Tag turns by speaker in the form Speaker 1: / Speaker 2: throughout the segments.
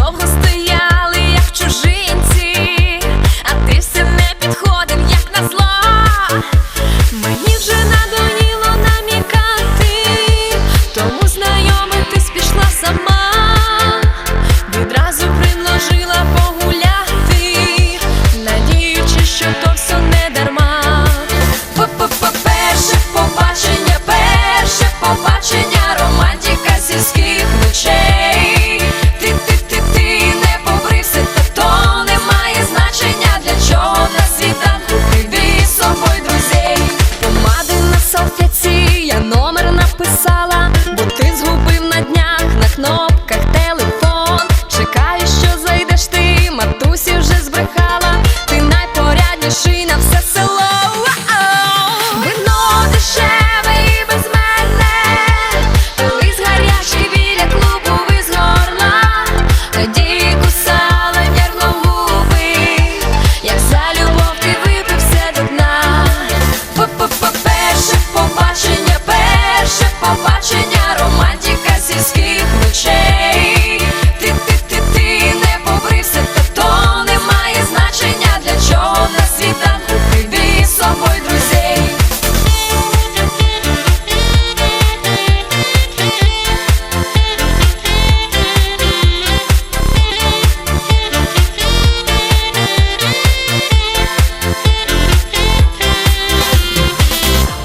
Speaker 1: довго одного на світанку прибери з собою друзей.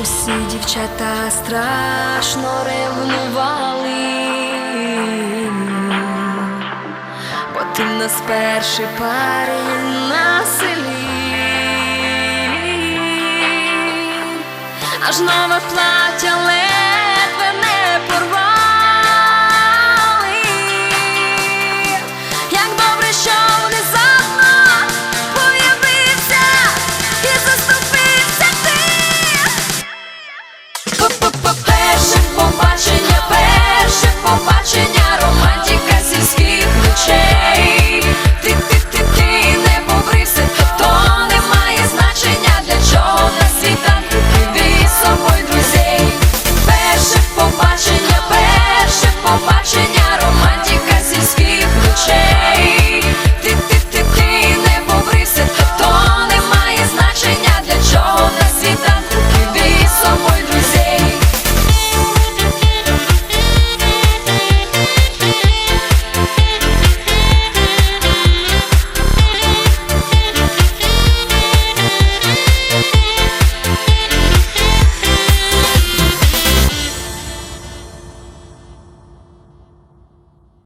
Speaker 1: Усі дівчата страшно ревнували. Бо ти нас перший парень аж нове плаття ледве не порвали. Як добре, що внезапно появився і заступився ти. Перше побачення, перше побачення, романтика сільських ночей.